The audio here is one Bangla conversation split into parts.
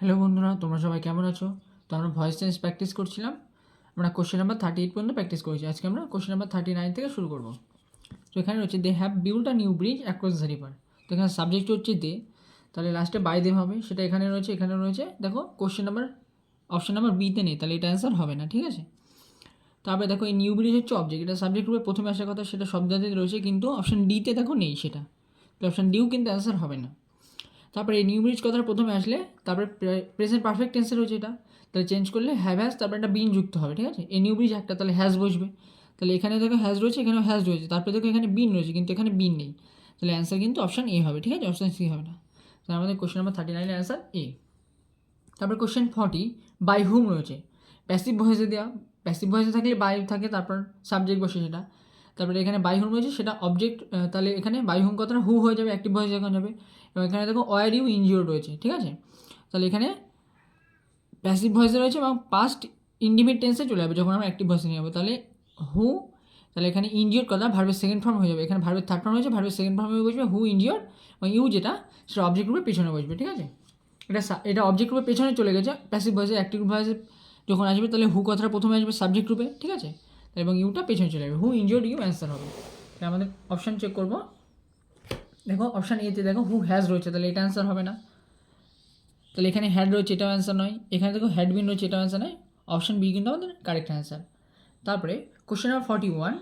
হ্যালো বন্ধুরা, তোমরা সবাই কেমন আছো? তো আমরা ভয়েস চেঞ্জ প্র্যাকটিস করছিলাম। আমরা কোশ্চেন নাম্বার থার্টি এইট পর্যন্ত প্র্যাকটিস করেছি। আজকে আমরা কোশ্চেন নাম্বার থার্টি নাইন থেকে শুরু করব। তো এখানে রয়েছে they have build a new bridge across the river তো এখানে সাবজেক্ট হচ্ছে দে তাহলে লাস্টে বাই দেম হবে। সেটা এখানে রয়েছে এখানে রয়েছে। দেখো কোশ্চেন নাম্বার অপশন নাম্বার বিতে নেই। তাহলে এটা অ্যান্সার হবে না, ঠিক আছে? তারপরে দেখো, এই নিউ ব্রিজ হচ্ছে অবজেক্ট এটা সাবজেক্ট রূপে প্রথমে আসার কথা, সেটা শব্দাতে রয়েছে, কিন্তু অপশন ডিতে দেখো নেই সেটা। তো অপশন ডিও কিন্তু অ্যান্সার হবে না। তারপরে এই নিউ কথাটা প্রথমে আসলে, তারপরে প্রেজেন্ট পারফেক্ট টেন্সে রয়েছে এটা, তাহলে চেঞ্জ করলে হ্যাভ হ্যাজ তারপরে একটা বিন যুক্ত হবে, ঠিক আছে? এই নিউ ব্রিজ একটা, তাহলে হ্যাজ বসবে। তাহলে এখানে দেখো হ্যাজ রয়েছে, এখানেও হ্যাজ রয়েছে, তারপরে দেখো এখানে বিন রয়েছে, কিন্তু এখানে বিন নেই। তাহলে অ্যান্সার কিন্তু অপশন এ হবে, ঠিক আছে? অপশান সি হবে না। তাহলে আমাদের কোশ্চেন নাম্বার থার্টি নাইনের অ্যান্সার এ তারপরে কোশ্চেন ফর্টি বাই হুম রয়েছে? প্যাসিভ ভয়েসে দেওয়া প্যাসিভ ভয়েসে থাকলে বাই থাকে, তারপর সাবজেক্ট বসে সেটা। তারপরে এখানে বাই হুম রয়েছে, সেটা অবজেক্ট তাহলে এখানে বাই হুম কথাটা হু হয়ে যাবে অ্যাক্টিভ ভয়েস যখন যাবে। এবং এখানে দেখো ওয়ার ইউ ইনজিওর রয়েছে, ঠিক আছে? তাহলে এখানে প্যাসিভ ভয়েসে রয়েছে এবং পাস্ট ইন্ডিমেট টেন্সে চলে যাবে, যখন আমরা অ্যাক্টিভ ভয়েসে নিয়ে যাব। তাহলে হু, তাহলে এখানে ইনজিওর কথা ভার্বের সেকেন্ড ফর্ম হয়ে যাবে। এখানে ভার্বের থার্ড ফর্ম হয়েছে ভার্বের সেকেন্ড ফর্মে বসবে হু ইনজিওর এবং ইউ যেটা, সেটা অবজেক্ট রূপে পেছনে বসবে, ঠিক আছে? এটা এটা অবজেক্ট রূপে পেছনে চলে গেছে প্যাসিভ ভয়েসে অ্যাক্টিভ ভয়েসে যখন আসবে, তাহলে হু কথাটা প্রথমে আসবে সাবজেক্ট রূপে, ঠিক আছে? এবং ইউটা পেছনে চলে যাবে। হু ইনজিওর ইউ অ্যান্সার হবে। তাহলে আমাদের অপশান চেক করব। দেখো অপশান এতে দেখো হু হ্যাজ রয়েছে। তাহলে এটা অ্যান্সার হবে না। তাহলে এখানে হ্যাড রয়েছে, এটাও অ্যান্সার নয়। এখানে দেখো হ্যাড বিন রয়েছে, এটাও অ্যান্সার নয়। অপশান বি কিন্তু আমাদের কারেক্ট অ্যান্সার তারপরে question number forty one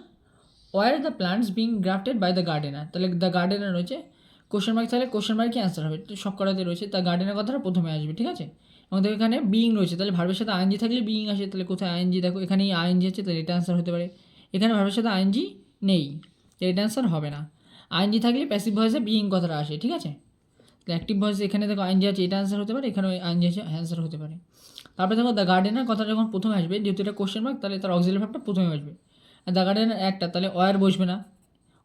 were the plants being grafted by the gardener তাহলে দ্য গার্ডেনার রয়েছে। কোশ্চেন মার্ক তাহলে কোশ্চেন মার্কই অ্যান্সার হবে? তো সব করাতে রয়েছে। দ্য গার্ডেনের কথাটা প্রথমে আসবে, ঠিক আছে? দেখো এখানে বিইং রয়েছে। তাহলে ভার্বের সাথে আইএনজি থাকলে বিইং আসে। তাহলে কোথায় আইএনজি দেখো এখানে আইএনজি আছে তাহলে এটা অ্যান্সার হতে পারে। এখানে ভার্বের সাথে আইএনজি নেই এটা অ্যান্সার হবে না। আইএনজি থাকলে প্যাসিভ ভয়েসে বিইং কথাটা আসে, ঠিক আছে? তাহলে অ্যাক্টিভ ভয়েস এখানে দেখো আইএনজি আছে, এটা অ্যান্সার হতে পারে এখানে আইএনজি আছে অ্যান্সার হতে পারে। তারপরে দেখো দ্য গার্ডেনার কথা যখন প্রথমে আসবে, যেহেতু এটা কোশ্চেন মার্ক তাহলে তার অক্সিলারি ভাবটা প্রথমে আসবে। আর দ্য গার্ডেনার একটা, তাহলে ওয়ার বসবে না।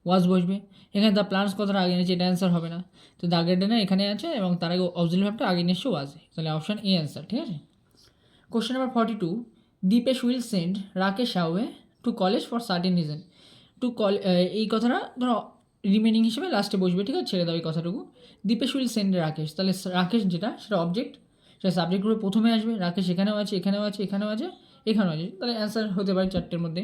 ওয়াজ বসবে। এখানে দ্য প্লান্টস কথাটা আগে নিয়েছে, এটা অ্যান্সার হবে না। তো দ্য গার্ডেনার এখানে আছে এবং তার আগে অক্সিলারি ভাবটা আগে নিয়েছে ওয়াজ তাহলে অপশন এ অ্যান্সার ঠিক আছে? Question number forty two Dipesh will send Rakesh away to college for certain reason to call এই কথাটা ধরো রিমেনিং হিসেবে লাস্টে বসবে, ঠিক আছে? ছেড়ে দাও এই কথাটুকু। দীপেশ উইল সেন্ড রাকেশ তাহলে রাকেশ যেটা, সেটা অবজেক্ট সেটা সাবজেক্ট গ্রুপে প্রথমে আসবে। রাকেশ এখানেও আছে এখানেও আছে এখানেও আছে এখানেও আছে। তাহলে অ্যান্সার হতে পারে চারটের মধ্যে।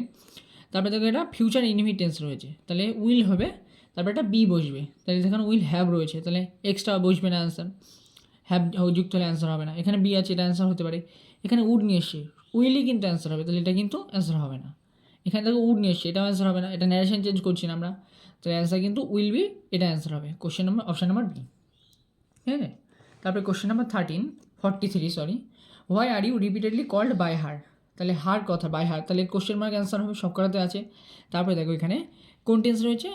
তারপরে দেখো এটা ফিউচার ইনভিটেন্স রয়েছে। তাহলে উইল হবে, তারপরে এটা বি বসবে। তাহলে এখানে উইল হ্যাভ রয়েছে, তাহলে এক্সট্রা বসবে না অ্যান্সার হ্যাভ যুক্ত হলে অ্যান্সার হবে না। এখানে বি আছে, এটা অ্যান্সার হতে পারে। এখানে উড নিয়ে এসছে। উইলই কিন্তু অ্যান্সার হবে, তাহলে এটা কিন্তু অ্যান্সার হবে না। এখানে দেখো উড নিয়ে এসছে, এটাও অ্যান্সার হবে না। এটা ন্যারেশন চেঞ্জ করছি না আমরা। তাহলে অ্যান্সার কিন্তু উইল বি এটা অ্যান্সার হবে। Question number option number B ঠিক আছে? তারপরে question number thirteen forty three sorry why are you repeatedly called by her তাহলে হার কথা বাই হার। তাহলে কোশ্চেন মার্ক অ্যান্সার হবে সব করাতে আছে। তারপরে দেখো এখানে কোন টেন্স রয়েছে?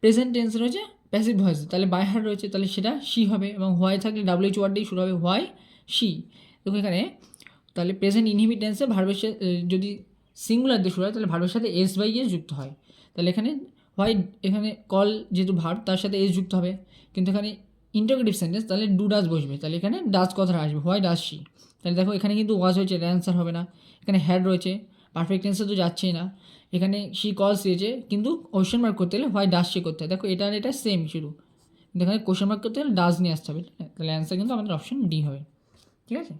প্রেজেন্ট টেন্স রয়েছে প্যাসিভ ভয়েস তাহলে বাই হার রয়েছে তাহলে সেটা সি হবে এবং হোয়াই থাকলে ডাব্লিউএইচ ওয়ার্ড দিয়ে শুরু হবে হোয়াই সি দেখো এখানে তাহলে প্রেজেন্ট ইনহিবিট টেন্সে ভার্বের সা- এ, যদি সিঙ্গুলার দিয়ে শুরু হয় তাহলে ভার্বের সাথে এস বাই এস যুক্ত হয়। তাহলে এখানে হোয়াই এখানে কল যেহেতু ভার্ব তার সাথে এস যুক্ত হবে। কিন্তু এখানে ইন্টারগ্রেটিভ সেন্টেন্স তাহলে ডু ডাস বসবে। তাহলে এখানে ডাস কথাটা আসবে। হোয়াই ডাস শি তাহলে দেখো, এখানে কিন্তু ওয়াজ হয়েছে এটা অ্যান্সার হবে না। এখানে হ্যাড রয়েছে পারফেক্ট টেন্সে তো যাচ্ছেই না। এখানে শি কলস দিয়েছে, কিন্তু কোশ্চেন মার্ক করতে হলে হোয়াই ডাস শি করতে হয়? দেখো, এটা এটা সেম শুরু কিন্তু এখানে কোশ্চেন মার্ক করতে হলে ডাস নিয়ে আসতে হবে। তাহলে অ্যান্সার কিন্তু আমাদের অপশন ডি হবে। ঠিক আছে?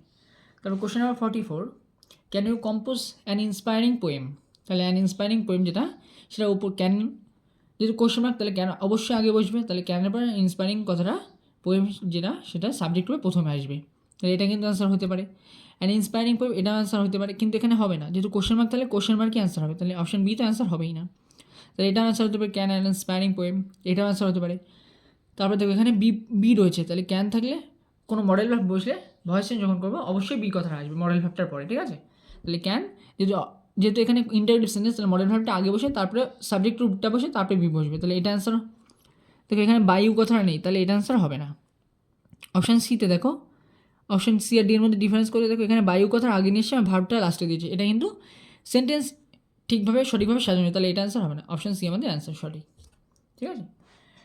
তারপর question number forty four can you compose an inspiring poem তাহলে অ্যান ইন্সপায়ারিং পোয়েম যেটা সেটা উপর ক্যান যেহেতু কোশ্চেন মার্ক তাহলে কেন অবশ্যই আগে বসবে। তাহলে ক্যানের পর ইন্সপায়ারিং কথাটা পোয়েম যেটা, সেটা সাবজেক্ট রূপে প্রথমে আসবে। তাহলে এটা কিন্তু অ্যান্সার হতে পারে। অ্যান্ড ইন্সপায়ারিং পোয়েম এটা অ্যান্সার হতে পারে, কিন্তু এখানে হবে না। যেহেতু কোশ্চেন মার্ক তাহলে কোশ্চেন মার্কই অ্যান্সার হবে। তাহলে অপশন বি তো অ্যান্সার হবেই না। তাহলে এটা অ্যান্সার হতে পারে ক্যান অ্যান্ড ইন্সপায়ারিং পোয়েম এটাও অ্যান্সার হতে পারে। তারপরে দেখো এখানে বি বি রয়েছে। তাহলে ক্যান থাকলে কোনো মডেল ভাব বসলে ভয়েস চেঞ্জ যখন করব, অবশ্যই বি কথাটা আসবে মডেল ভাবটার পরে, ঠিক আছে? তাহলে ক্যান যেহেতু যেহেতু এখানে ইন্টারভিউ সেন্টেন্স তাহলে মডেল ভাবটা আগে বসে, তারপরে সাবজেক্ট রূপটা বসে, তারপরে বি বসবে। তাহলে এটা অ্যান্সার দেখো, এখানে বায়ু কথাটা নেই, তাহলে এটা অ্যান্সার হবে না। অপশান সিতে দেখো অপশান সি আর ডি এর মধ্যে ডিফারেন্স করে দেখো, এখানে বায়ু কথার আগে নিয়ে এসে আমি ভার্বটা লাস্টে দিয়েছি। এটা কিন্তু সেন্টেন্স ঠিকভাবে, সঠিকভাবে সাজানো তাহলে এটা অ্যান্সার হবে না। অপশান সি আমাদের অ্যান্সার সঠিক। ঠিক আছে?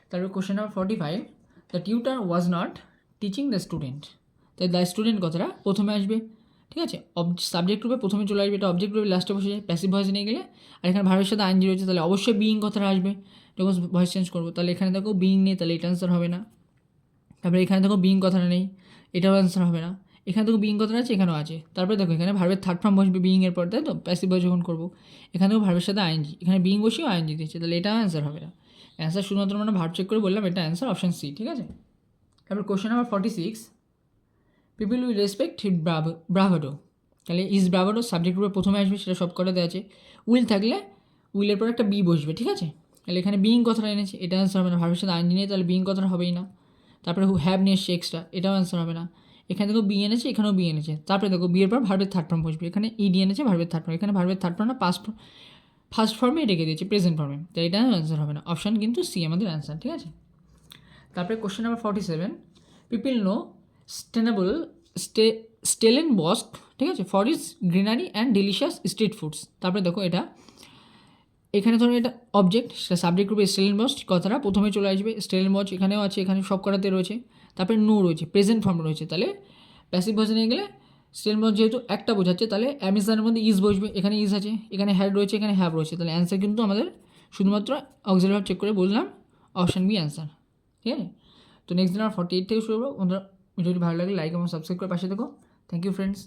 তারপর question number forty five the tutor was not teaching the student তাই দ্য স্টুডেন্ট কথাটা প্রথমে আসবে। ঠিক আছে? সাবজেক্ট রূপে প্রথমে চলে আসবে, এটা অবজেক্ট রূপে লাস্টে বসে যায় প্যাসিভ ভয়েস নিয়ে গেলে। আর এখানে ভার্বের সাথে আইনজি রয়েছে, তাহলে অবশ্যই বিইং কথাটা আসবে। যখন ভয়েস চেঞ্জ করব। তাহলে এখানে দেখো বিইং নেই, তাহলে এটা অ্যান্সার হবে না। তারপরে এখানে দেখো বিইং কথাটা নেই, এটাও অ্যান্সার হবে না। এখানে দেখো বিইং কথাটা আছে, এখানেও আছে। তারপরে দেখো এখানে ভার্বের থার্ড ফর্ম বসবে বিইং এর পর, তাই তো? প্যাসিভ ভয়েস যখন করব। এখানেও ভার্বের সাথে আইএনজি এখানে বিং বসিয়েও আইএনজি দিচ্ছে তাহলে এটা অ্যান্সার হবে না। অ্যান্সার শুধুমাত্র আমরা ভার্ব চেক করে বললাম, এটা অ্যান্সার অপশন সি ঠিক আছে? তারপর question number forty six people will respect hit bravado তাহলে ইজ ব্রাভাডো সাবজেক্ট গ্রুপে প্রথমে আসবে, সেটা সব কটা দেওয়া আছে। উইল থাকলে উইলের পর একটা বি বসবে, ঠিক আছে? তাহলে এখানে বিং কথাটা এনেছে, এটা অ্যান্সার হবে না। ভার্বের সাথে আইনজি নেই তাহলে বিং কথাটা হবেই না। তারপরে হু হ্যাভ নিয়ে এসছে এক্সট্রা এটাও অ্যান্সার হবে না। এখানে দেখো বি এনেছে, এখানেও বি এনেছে। তারপরে দেখো বিয়ের পর ভার্বের থার্ড ফর্ম বসবে। এখানে ইডি এনেছে ভার্বের থার্ড ফর্ম এখানে ভার্বের থার্ড ফর্মটা পাস্ট ফার্স্ট ফর্মে রেখে দিয়েছে প্রেজেন্ট ফর্মে তাই এটা অ্যান্সার হবে না। অপশান কিন্তু সি আমাদের অ্যান্সার ঠিক আছে? তারপরে question number forty seven people know স্টেনেবল stay স্টেলেন বস্ক ঠিক আছে? For its greenery and delicious street foods তারপরে দেখো এটা এখানে ধরো এটা অবজেক্ট সেটা সাবজেক্ট রূপে স্টেলেন বস কথাটা প্রথমে চলে আসবে স্টেলেন বস এখানেও আছে, এখানে সব করাতে রয়েছে। তারপরে নো রয়েছে প্রেজেন্ট ফর্ম রয়েছে। তাহলে প্যাসিভ ভয়েসে নিয়ে গেলে স্টেলেন বস যেহেতু একটা বোঝাচ্ছে, তাহলে অ্যামিজানের মধ্যে ইজ বসবে, এখানে ইজ আছে, এখানে হ্যাড রয়েছে, এখানে হ্যাভ রয়েছে। তাহলে অ্যান্সার কিন্তু আমাদের শুধুমাত্র অক্সিলারি ভার্ব চেক করে বললাম অপশান বি অ্যান্সার ঠিক আছে? তো নেক্সট দিন আমরা ফর্টি এইট থেকে শুরু করব। ভিডিওটি ভালো লাগলে লাইক এবং সাবস্ক্রাইব করে পাশে দেখো থ্যাংক ইউ ফ্রেন্ডস